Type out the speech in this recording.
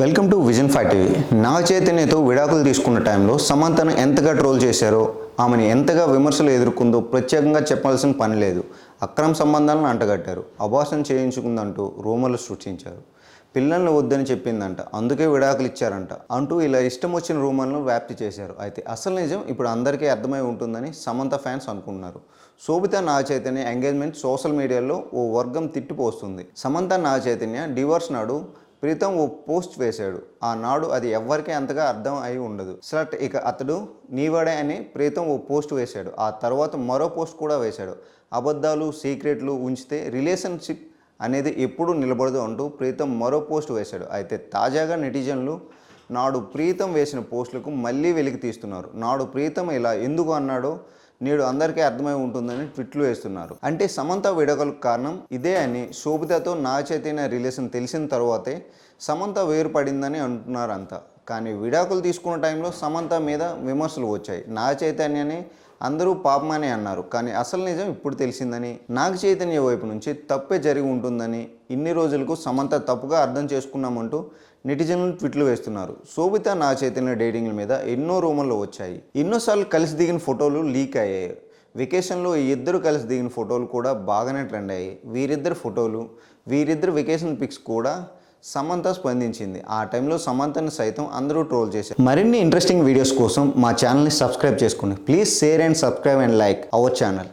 Welcome to vision five TV. నా చైతన్యతో విడాకులు తీసుకున్న టైంలో సమంతను ఎంతగా ట్రోల్ చేశారో ఆమెను ఎంతగా విమర్శలు ఎదుర్కొందో ప్రత్యేకంగా చెప్పాల్సిన పని లేదు. అక్రమ సంబంధాలను అంటగట్టారు. అభాషణ చేయించుకుందంటూ రూమర్లు సృష్టించారు. పిల్లల్ని వద్దని చెప్పిందంట. అందుకే విడాకులు ఇచ్చారంట అంటూ ఇలా ఇష్టం వచ్చిన రూమర్లను వ్యాప్తి చేశారు. అయితే అసలు నిజం ఇప్పుడు అందరికీ అర్థమై ఉంటుందని సమంత ఫ్యాన్స్ అనుకుంటున్నారు. శోభిత నాగ చైతన్య ఎంగేజ్మెంట్ సోషల్ మీడియాలో ఓ వర్గం తిట్టిపోస్తుంది. సమంత నా చైతన్య డివోర్స్ నాడు ప్రీతం ఓ పోస్ట్ వేశాడు. ఆ నాడు అది ఎవ్వరికీ అంతగా అర్థం అయి ఉండదు. సట్ ఇక అతడు నీవాడే అని ప్రీతం ఓ పోస్ట్ వేశాడు. ఆ తర్వాత మరో పోస్ట్ కూడా వేశాడు. అబద్ధాలు సీక్రెట్లు ఉంచితే రిలేషన్షిప్ అనేది ఎప్పుడూ నిలబడదు అంటూ ప్రీతం మరో పోస్ట్ వేశాడు. అయితే తాజాగా నెటిజన్లు నాడు ప్రీతం వేసిన పోస్టులకు మళ్ళీ వెలికి తీస్తున్నారు. నాడు ప్రీతం ఇలా ఎందుకు అన్నాడో నేడు అందరికీ అర్థమై ఉంటుందని ట్విట్లు వేస్తున్నారు. అంటే సమంత విడకలకు కారణం ఇదే అని శోభితతో నా చైతన్య రిలేషన్ తెలిసిన తర్వాతే సమంత వేరుపడిందని అంటున్నారంతా కానీ విడాకులు తీసుకున్న టైంలో సమంత మీద విమర్శలు వచ్చాయి. నా చైతన్యని అందరూ పాపమనే అన్నారు. కానీ అసలు నిజం ఇప్పుడు తెలిసిందని నాగ చైతన్య వైపు నుంచి తప్పే జరిగి ఉంటుందని ఇన్ని రోజులకు సమంత తప్పుగా అర్థం చేసుకున్నామంటూ నెటిజన్లు ట్విట్లు వేస్తున్నారు. శోభిత నా చైతన్య డేటింగ్ల మీద ఎన్నో రూమర్లు వచ్చాయి. ఎన్నోసార్లు కలిసి దిగిన ఫోటోలు లీక్ అయ్యాయి. వెకేషన్లో ఈ ఇద్దరు కలిసి దిగిన ఫోటోలు కూడా బాగానే ట్రెండ్ అయ్యాయి. వీరిద్దరు ఫోటోలు వీరిద్దరు వెకేషన్ పిక్స్ కూడా సమంత స్పందించింది. ఆ టైంలో సమంతని సైతం అందరూ ట్రోల్ చేశారు. మరిన్ని ఇంట్రెస్టింగ్ వీడియోస్ కోసం మా ఛానల్ని సబ్స్క్రైబ్ చేసుకోండి please share and subscribe and like our channel.